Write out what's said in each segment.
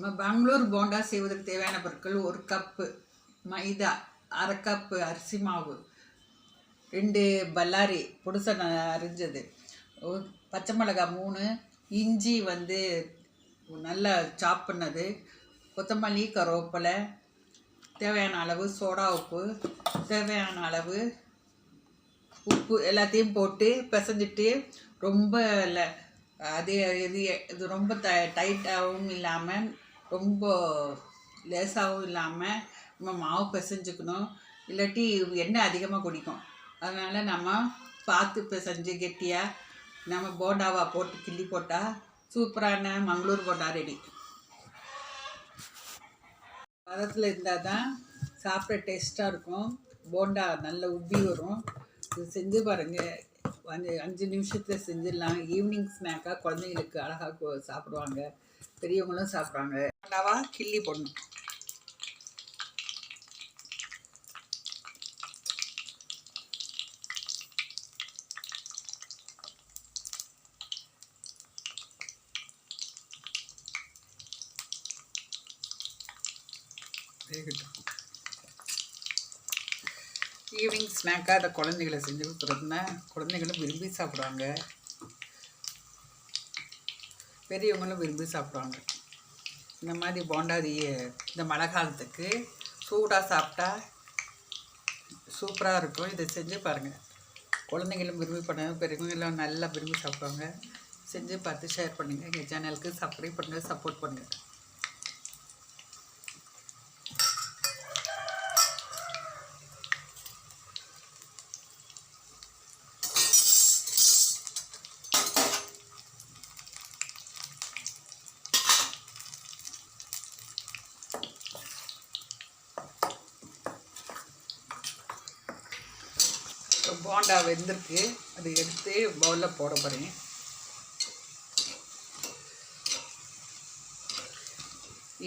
நம்ம பெங்களூர் போண்டா செய்வதற்கு தேவையான பொருட்கள் ஒரு கப்பு மைதா அரை கப்பு அரிசி மாவு ரெண்டு பல்லாரி புதுசை அரிஞ்சது. பச்சை மிளகாய் மூணு இஞ்சி வந்து நல்லா சாப் பண்ணது கொத்தமல்லி கருவேப்பிலை தேவையான அளவு சோடா உப்பு தேவையான அளவு உப்பு எல்லாத்தையும் போட்டு பிசைஞ்சிட்டு ரொம்ப இல்லை அது இது இது ரொம்ப ட டைட்டாகவும் இல்லாமல் ரொம்ப லேசாகவும் இல்லாமல் நம்ம மாவு பிசைஞ்சுக்கணும். இல்லாட்டி எண்ணெய் அதிகமாக குடிக்கும். அதனால் நம்ம பார்த்து பிசைஞ்சு கெட்டியாக நம்ம போண்டாவா போட்டு கிள்ளி போட்டால் சூப்பரான மங்களூர் போண்டா ரெடி. பதத்தில் இருந்தால் தான் சாப்பிட டேஸ்ட்டாக இருக்கும். போண்டா நல்ல உப்பி வரும். இது செஞ்சு பாருங்கள் அஞ்சு அஞ்சு நிமிஷத்தில் செஞ்சிடலாம். ஈவினிங் ஸ்நாக்காக குழந்தைங்களுக்கு அழகாக சாப்பிடுவாங்க. பெரியவங்களும் சாப்பிட்றாங்க. போண்டாவா கிள்ளி போடணும். வேகட்டும். ஈவினிங் ஸ்நாக்காக அதை குழந்தைகளை செஞ்சு கொடுக்குறதுனா குழந்தைங்களும் விரும்பி சாப்பிடுவாங்க. பெரியவங்களும் விரும்பி சாப்பிடுவாங்க. இந்த மாதிரி போண்டாதி இந்த மழை காலத்துக்கு சூடாக சாப்பிட்டா சூப்பராக இருக்கும். இதை செஞ்சு பாருங்கள் குழந்தைங்களும் விரும்பி பண்ணுவாங்க பெரியவங்களும் நல்லா விரும்பி சாப்பிடுவாங்க. செஞ்சு பார்த்து ஷேர் பண்ணுங்கள் எங்கள் சேனலுக்கு சப்ஸ்கிரைப் பண்ணுங்கள் சப்போர்ட் பண்ணுங்கள் இப்போ போண்டா வெந்திருக்கு. அது எடுத்து பவுலில் போட போகிறேன்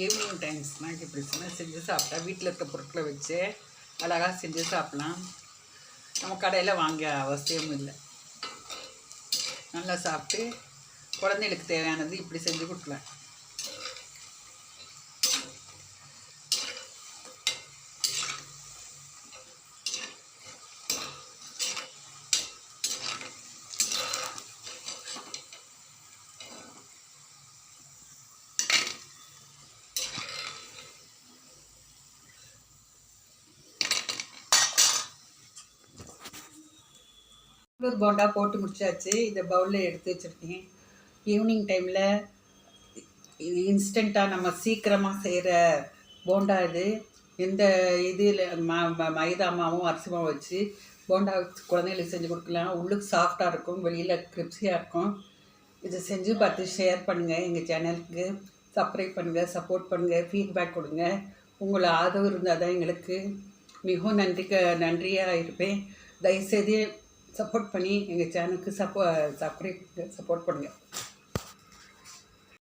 ஈவினிங் டைம் ஸ்நாக் இப்படி சொன்னால் செஞ்சு சாப்பிட்டா வீட்டில் இருக்க பொருட்களை வச்சு அழகாக செஞ்சு சாப்பிட்லாம். நம்ம கடையில் வாங்க அவசியம் இல்லை. நல்லா சாப்பிட்டு குழந்தைகளுக்கு தேவையானது இப்படி செஞ்சு கொடுக்கலாம். ஒரு போண்டா போட்டு முடிச்சாச்சு. இதை பவுலில் எடுத்து வச்சுருக்கேன். ஈவினிங் டைமில் இது இன்ஸ்டண்ட்டாக நம்ம சீக்கிரமாக செய்கிற போண்டா இது. எந்த இதில் ம ம- மைதா மாவும் அரிசி மாவும் வச்சு போண்டா குழந்தைகளுக்கு செஞ்சு கொடுக்கலாம். உள்ளுக்கு சாஃப்டாக இருக்கும் வெளியில் கிரிப்ஸியாக இருக்கும். இதை செஞ்சு பார்த்து ஷேர் பண்ணுங்கள் எங்கள் சேனலுக்கு சப்ஸ்கிரைப் பண்ணுங்கள் சப்போர்ட் பண்ணுங்கள் ஃபீட்பேக் கொடுங்க. உங்களை ஆதரவு இருந்தால் தான் எங்களுக்கு மிகவும் நன்றிக்க நன்றியாக இருப்பேன். தயவுசெய்து சப்போர்ட் பண்ணி எங்கள் சேனலுக்கு சப்போ சப்ஸ்கிரைப் சப்போர்ட் பண்ணுங்கள்